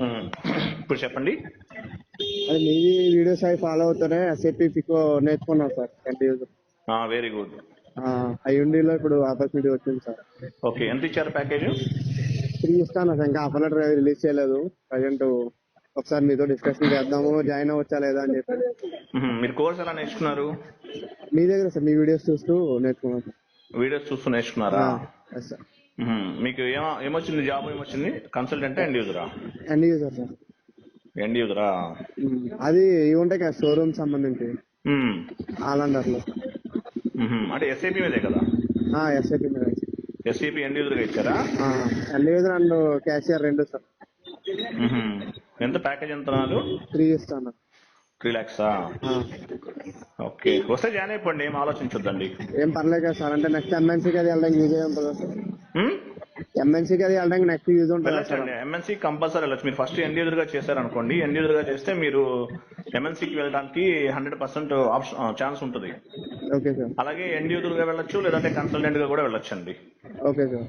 ఉమ్. ఇప్పుడు చెప్పండి. అది మీ వీడియోస్ అవి ఫాలో అవుతూనే ఎస్ఏపి ఫికో నేర్చుకున్నాం సార్ వెరీ గుడ్ ఐఎండిలో ఇప్పుడు ఆపర్చునిటీ వచ్చింది సార్. ఓకే ఎంత ఇచ్చారు ప్యాకేజ్? త్రీ ఇస్తాను సార్ ఇంకా ఆఫర్ లెటర్ రిలీజ్ చేయలేదు. ప్రజెంట్ ఒకసారి మీతో డిస్కషన్ చేద్దాము జాయిన్ అవ్వచ్చా లేదా అని చెప్పి. మీరు కోర్స్ ఎలా నేర్చుకున్నారు? మీ దగ్గర సార్ మీ వీడియోస్ చూస్తూ నేర్చుకున్నాం సార్. వీడియోస్ చూస్తూ నేర్చుకున్నారా? Yes sir. మీకు ఏమ ఏమొచ్చింది జాబ్ ఏమొచ్చింది? కన్సల్టెంట్ ఎండ్ యూజరా ఎన్ని యూజర్ సార్ ఎండ్ యూజరా అది ఇవి ఉంటాయి కదా షోరూమ్ సంబంధించి. ఆలండర్లో అంటే ఎస్ఐపి మీదే కదా? ఎస్ఐపి మీద. ఎస్ఐపి ఎండ్ యూజర్గా ఇచ్చారా? ఎన్ని యూజర్ అండ్ క్యాషియర్ రెండు సార్. ఎంత ప్యాకేజ్ ఎంత త్రీ ఇస్తాను త్రీ ల్యాక్సా ఓకే వస్తే జాయిన్ అయిపోండి ఏం ఆలోచించొద్దండి. ఏం పర్లేదు కదా సార్ అంటే నెక్స్ట్ ఎంఎన్సీకి అది వెళ్ళడానికి యూజ్ అయ్యి ఉంటుందా సార్ మ్మ్? ఎంఎన్సీకి అది వెళ్ళడానికి నెక్స్ట్ యూజ్ ఉంటుందా ఎంఎన్సీ కంపల్సరీ వెళ్ళొచ్చు. మీరు ఫస్ట్ ఎండ్ యూజర్గా చేశారనుకోండి ఎండ్ యూజర్గా చేస్తే మీరు ఎంఎన్సీకి వెళ్ళడానికి హండ్రెడ్ పర్సెంట్ ఆప్షన్ ఛాన్స్ ఉంటుంది. ఓకే సార్ అలాగే ఎండ్ యూజర్గా వెళ్ళొచ్చు లేదంటే కన్సల్టెంట్గా కూడా వెళ్ళొచ్చండి. ఓకే సార్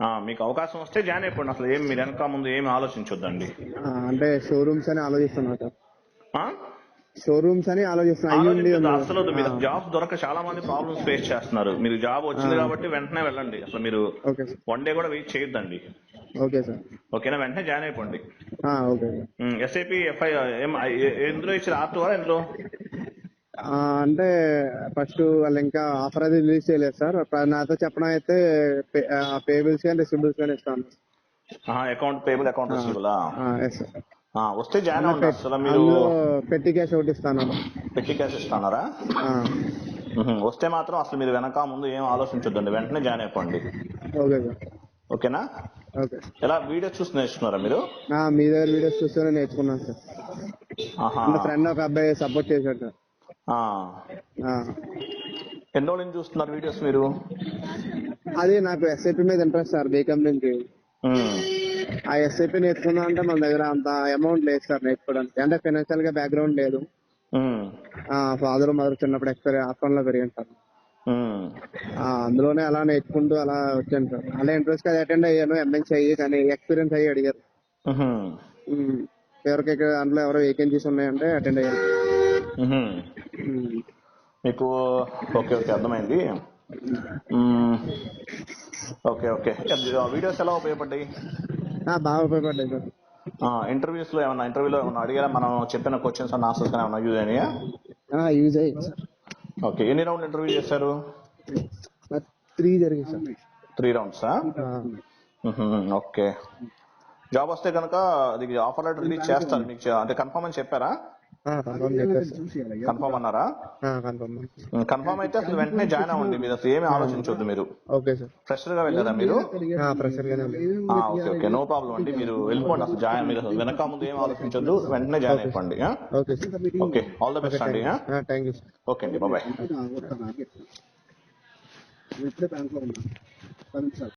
ఆ, మీకు అవకాశం వస్తే జాయిన్ అయిపోండి. అసలు ఏం మీరు వెనక ముందు ఏమి ఆలోచించొద్దండి. అంటే షోరూమ్స్ అని ఆలోచిస్తున్నా సార్. ఆ? షోరూమ్స్ అని ఆలోచిస్తున్నా. అయ్యి ఉండి ఆలోచించొద్దు. అసలు. మీరు జాబ్ దొరక చాలా మంది ప్రాబ్లమ్స్ ఫేస్ చేస్తున్నారు. మీరు జాబ్ వచ్చింది కాబట్టి వెంటనే వెళ్ళండి. అసలు మీరు వన్ డే కూడా వెయిట్ చేయొద్దండి. Okay sir. ఓకేనా? వెంటనే జాయిన్ అయిపోండి. ఎస్ఐపి ఎఫ్ఐ ఎందులో ఇచ్చారు? ఆర్ టూ ఎందులో అంటే ఫస్ట్ వాళ్ళు ఇంకా ఆఫర్ అది రిలీజ్ చేయలేదు సార్. నాతో చెప్పడం అయితే పేబుల్స్ కానీ రిసిబుల్స్ కానీ ఇస్తాను. Account payable account sir. వస్తే జాయిన్ అవ్వండి మీరు పెట్టి క్యాష్ ఒకటి ఇస్తాను. పెట్టి క్యాష్ మ్మ్. వస్తే మాత్రం అసలు మీరు వెనక ముందు ఏం ఆలోచించొద్దండి వెంటనే జాయిన్ అయిపోండి. Okay sir. ఓకేనా? ఓకే. ఎలా వీడియో చూసి నేర్చుకున్నారా మీరు? మీ దగ్గర వీడియోస్ చూస్తూనే నేర్చుకున్నాను సార్. మా ఫ్రెండ్ ఒక అబ్బాయి సపోర్ట్ చేశాడు సార్. ఎన్ని రోజుల నుంచి చూస్తున్నారు వీడియోస్ మీరు? అది నాకు ఎస్ఐపి మీద ఇంట్రెస్ట్ సార్ బీకామ్ నుంచి. ఆ ఎస్ఐపి నేర్చుకున్నా అంటే మన దగ్గర అంత అమౌంట్ లేదు సార్ నేర్చుకోవడానికి అంటే ఫైనాన్షియల్గా బ్యాక్గ్రౌండ్ లేదు. ఫాదర్ మదర్ చిన్నప్పుడు ఎక్స్పైర్ ఆఫ్రన్లో పెరిగాను సార్. అందులోనే అలా నేర్చుకుంటూ అలా వచ్చాను సార్. అలా ఇంట్రెస్ట్ అది అటెండ్ అయ్యాను ఎంఎన్సీ అయ్యి కానీ ఎక్స్పీరియన్స్ అయ్యి అడిగారు. ఎవరికి అందులో ఎవరో వేకెన్సీస్ ఉన్నాయంటే అటెండ్ అయ్యాను. ఉమ్, మీకు ఓకే ఓకే అర్థమైంది. Okay okay. వీడియోస్ ఎలా ఉపయోగపడ్డాయి? బాగా ఇంటర్వ్యూస్లో ఏమన్నా ఇంటర్వ్యూలో ఏమన్నా అడిగారా? మనం చెప్పిన క్వశ్చన్స్ అండ్ ఆన్సర్స్ ఏమన్నా యూజ్ అయినాయా? యూజ్ అయ్యింది సార్. ఓకే ఎన్ని రౌండ్ ఇంటర్వ్యూ చేశారు? త్రీ జరిగింది సార్. త్రీ రౌండ్సా ఓకే. జాబ్ వస్తే కనుక అది ఆఫర్ లెటర్ రిలీజ్ చేస్తారు మీకు అంటే కన్ఫర్మ్ అని చెప్పారా? కన్ఫర్మ్ అన్నారా? కన్ఫర్మ్ కన్ఫర్మ్ అయితే అసలు వెంటనే జాయిన్ అవ్వండి మీరు అసలు ఏమీ ఆలోచించొద్దు మీరు. Okay sir. ఫ్రెషర్గా వెళ్ళారా మీరు? ఆ, ప్రెషర్ గానే ఉంది ఆ, ఓకే ఓకే నో ప్రాబ్లం అండి. మీరు వెళ్ళిపోండి అసలు జాయిన్ మీరు. వెనక ముందు ఏం ఆలోచించొద్దు వెంటనే జాయిన్ అయిపోండి ఆ? Okay sir. Okay all the best అండి ఓకే అండి బాయ్ ఇప్పుడే బ్యాంక్లో ఉన్నా. పది నిమిషాలు.